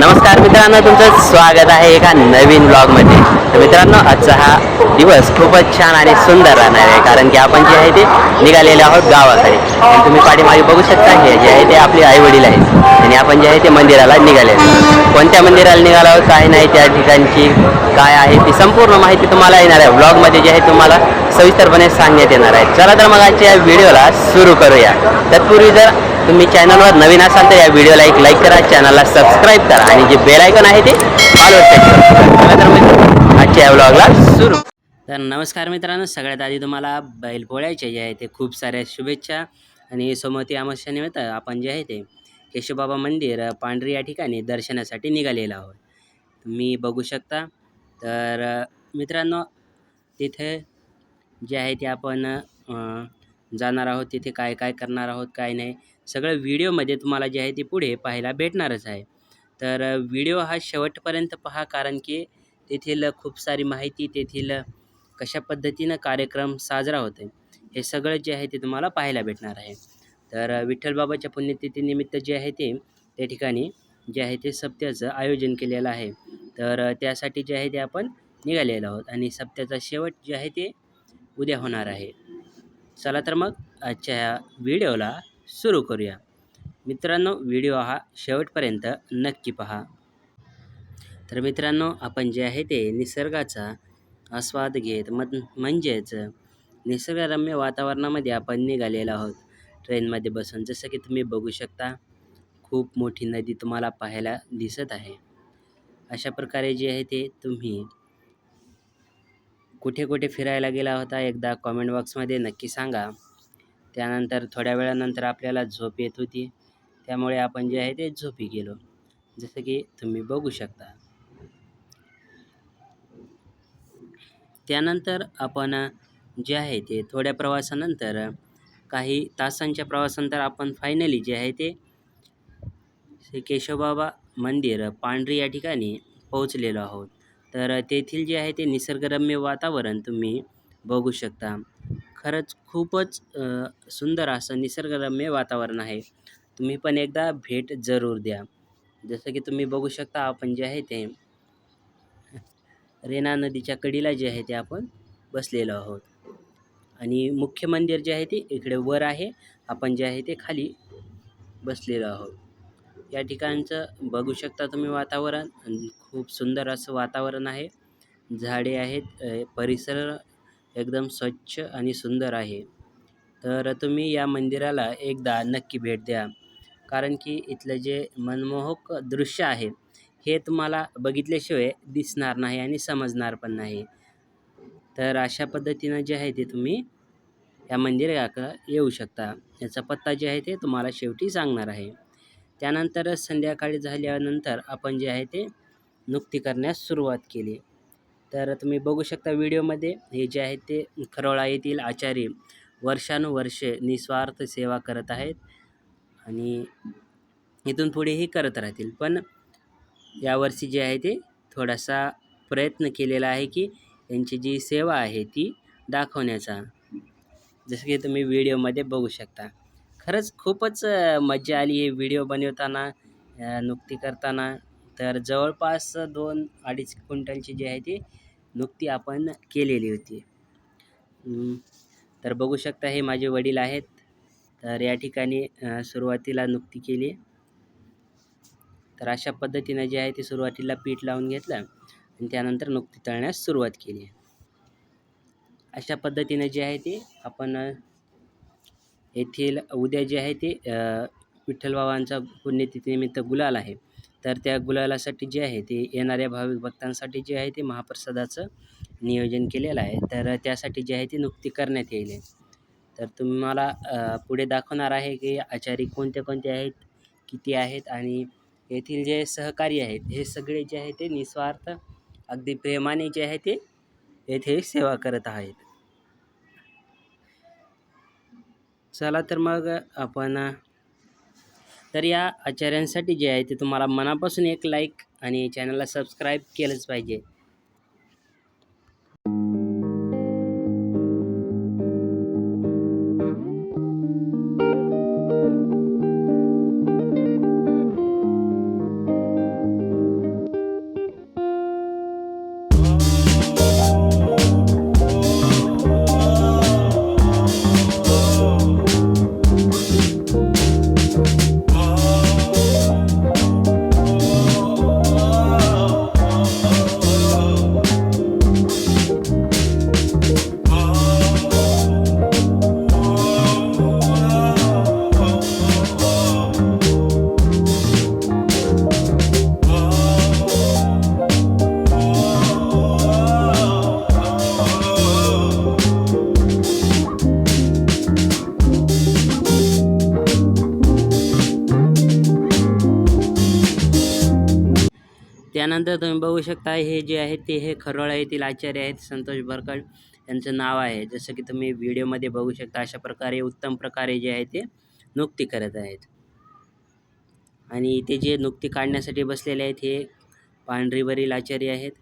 नमस्कार मित्रांनो तुमचं स्वागत आहे एका नवीन ब्लॉगमध्ये तर मित्रांनो आजचा हा दिवस खूपच छान आणि सुंदर राहणार आहे कारण की आपण जे आहे ते निघालेले आहोत गावाकडे. आणि तुम्ही पाठीमागे बघू शकता हे जे आहे ते आपले आई वडील आहेत. आणि आपण जे आहे ते मंदिराला निघाले कोणत्या मंदिराला निघाला आहोत काय नाही त्या ठिकाणची काय आहे ती संपूर्ण माहिती तुम्हाला येणार आहे. ब्लॉगमध्ये जे आहे तुम्हाला सविस्तरपणे सांगण्यात येणार आहे. चला तर मग आजच्या या व्हिडिओला सुरू करूया. तत्पूर्वी जर तुम्ही चॅनलवर नवीन असाल तर या व्हिडिओला एक लाईक करा चॅनलला सबस्क्राईब करा आणि जे बेल आयकॉन आहे ते फॉलो करा. तर आजच्या या सुरू. तर नमस्कार मित्रांनो सगळ्यात आधी तुम्हाला बैलपोळ्याचे जे आहे ते खूप साऱ्या शुभेच्छा आणि सोमवती अमावस्यानिमित्त आपण जे आहे ते केशवबाबा मंदिर पांढरी या ठिकाणी दर्शनासाठी निघालेलो आहोत. तुम्ही बघू शकता. तर मित्रांनो तिथे जे आहे ते आपण जाणार आहोत तिथे काय काय करणार आहोत काय नाही सगळं व्हिडिओमध्ये तुम्हाला जे आहे ते पुढे पाहायला भेटणारच आहे. तर व्हिडिओ हा शेवटपर्यंत पहा कारण की तेथील खूप सारी माहिती तेथील कशा पद्धतीनं कार्यक्रम साजरा होते हे सगळं जे आहे ते तुम्हाला पाहायला भेटणार आहे. तर विठ्ठलबाबाच्या पुण्यतिथीनिमित्त जे आहे ते त्या ठिकाणी जे आहे ते सप्त्याचं आयोजन केलेलं आहे. तर त्यासाठी जे आहे ते आपण निघालेलो आहोत आणि सप्त्याचा शेवट जे आहे ते उद्या होणार आहे. चला तर मग आजच्या ह्या व्हिडिओला सुरू करूया. मित्रांनो व्हिडिओ हा शेवटपर्यंत नक्की पहा. तर मित्रांनो आपण जे आहे ते निसर्गाचा आस्वाद घेत मग म्हणजेच निसर्गरम्य वातावरणामध्ये आपण निघालेलो आहोत. ट्रेनमध्ये बसून जसं की तुम्ही बघू शकता खूप मोठी नदी तुम्हाला पाहायला दिसत आहे. अशा प्रकारे जे आहे ते तुम्ही कुठे कुठे फिरायला गेला होता एकदा कॉमेंट बॉक्समध्ये नक्की सांगा. त्यानंतर थोड्या वेळानंतर आपल्याला झोप येत होती. त्यामुळे आपण जे आहे ते झोपी गेलो. जसं की तुम्ही बघू शकता. त्यानंतर आपण जे आहे ते थोड्या प्रवासानंतर काही तासांच्या प्रवासानंतर आपण फायनली जे आहे ते श्री केशवबाबा मंदिर पांढरी या ठिकाणी पोहोचलेलो आहोत. तर तेथील जे आहे ते निसर्गरम्य वातावरण तुम्ही बघू शकता. खरंच खूपच सुंदर असं निसर्गरम्य वातावरण आहे. तुम्ही पण एकदा भेट जरूर द्या. जसं की तुम्ही बघू शकता आपण जे आहे ते रेणा नदीच्या कडीला जे आहे ते आपण बसलेलो आहोत. आणि मुख्य मंदिर जे आहे ते इकडे वर आहे. आपण जे आहे ते खाली बसलेलो आहोत. या ठिकाणचं बघू शकता तुम्ही वातावरण. खूप सुंदर असं वातावरण आहे. झाडे आहेत परिसर एकदम स्वच्छ आणि सुंदर आहे. तर तुम्ही या मंदिराला एकदा नक्की भेट द्या. कारण की इथलं जे मनमोहक दृश्य आहे हे तुम्हाला बघितल्याशिवाय दिसणार नाही आणि समजणार पण नाही. तर अशा पद्धतीनं जे आहे ते तुम्ही या मंदिराकडं येऊ शकता. याचा पत्ता जे आहे ते तुम्हाला शेवटी सांगणार आहे. त्यानंतर संध्याकाळी झाल्यानंतर आपण जे आहे ते नुकती करण्यास सुरुवात केली. तर तुम्ही बघू शकता व्हिडिओमध्ये हे जे आहे ते खरोळा येथील आचार्य वर्षानुवर्षे निस्वार्थ सेवा करत आहेत आणि इथून पुढेही करत राहतील. पण यावर्षी जे आहे ते थोडासा प्रयत्न केलेला आहे की यांची जी सेवा आहे ती दाखवण्याचा. जसं की तुम्ही व्हिडिओमध्ये बघू शकता. खरंच खूपच मजा आली हे व्हिडिओ बनवताना नुकती करताना. तर जवळपास दोन अडीच क्विंटलची जी आहे ती नुकती आपण केलेली होती. तर बघू शकता हे माझे वडील आहेत. तर या ठिकाणी सुरुवातीला नुकती केली. तर अशा पद्धतीनं जे आहे ते सुरुवातीला पीठ लावून घेतलं आणि त्यानंतर नुकती तळण्यास सुरुवात केली. अशा पद्धतीनं जे आहे ते आपण येथील उद्या जे आहे ते विठ्ठलबाबांचा पुण्यतिथीनिमित्त गुलाल आहे. तर त्या गुलालासाठी जे आहे ते येणाऱ्या भाविक भक्तांसाठी जे आहे ते महाप्रसादाचं नियोजन केलेलं आहे. तर त्यासाठी जे आहे ते नुकती करण्यात येईल. तर तुम्हाला पुढे दाखवणार आहे की आचारी कोणते कोणते आहेत किती आहेत आणि येथील जे सहकारी आहेत हे सगळे जे आहे ते निस्वार्थ अगदी प्रेमाने जे आहे ते येथे सेवा करत आहेत. चला तर मग आपण तर या आचार्यांसाठी जे आहे ते तुम्हाला मनापासून एक लाईक आणि चॅनलला सबस्क्राईब केलंच पाहिजे. त्यानंतर तुम्ही बघू शकता. हे जे आहे ते हे खरोळा येथील आचार्य आहेत. संतोष भरकड यांचं नाव आहे. जसं की तुम्ही व्हिडिओमध्ये बघू शकता अशा प्रकारे उत्तम प्रकारे जे आहे ते नुक्ती करत आहेत. आणि ते जे नुकती काढण्यासाठी बसलेले आहेत हे पांढरीवरील आचार्य आहेत.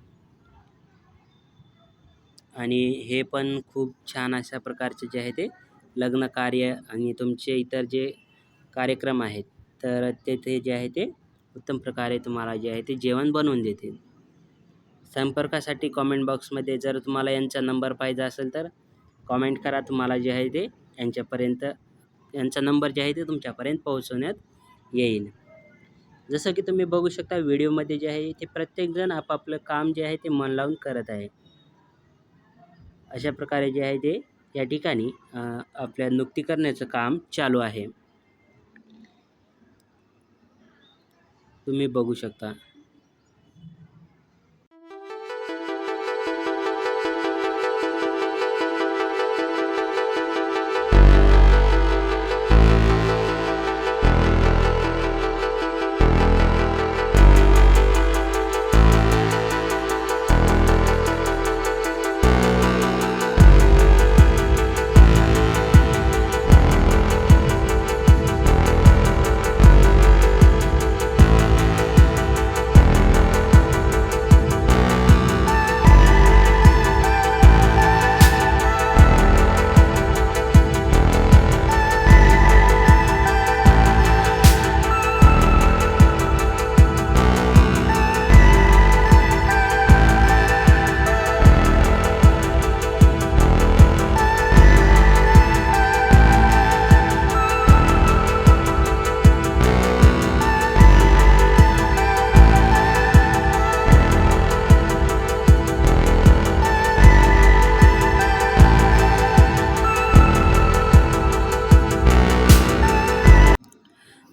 आणि हे पण खूप छान अशा प्रकारचे जे आहे ते लग्न कार्य आणि तुमचे इतर जे कार्यक्रम आहेत तर तेथे जे आहे ते उत्तम प्रकारे तुम्हाला जे आहे ते जेवण बनवून देतील. संपर्कासाठी कॉमेंट बॉक्समध्ये जर तुम्हाला यांचा नंबर पाहिजे असेल तर कॉमेंट करा. तुम्हाला जे आहे ते यांच्यापर्यंत यांचा नंबर जे आहे ते तुमच्यापर्यंत पोहोचवण्यात येईल. जसं की तुम्ही बघू शकता व्हिडिओमध्ये जे आहे ते प्रत्येकजण आपापलं काम जे आहे ते मन लावून करत आहे. अशा प्रकारे जे आहे ते या ठिकाणी आपल्या नुक्ती करण्याचं काम चालू आहे. तुम्ही बघू शकता.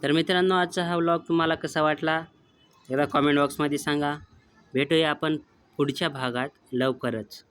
तर मित्रांनो आजचा हा व्लॉग तुम्हाला कसा वाटला? एकदा कॉमेंट बॉक्समध्ये सांगा. भेटूया आपण पुढच्या भागात लवकरच.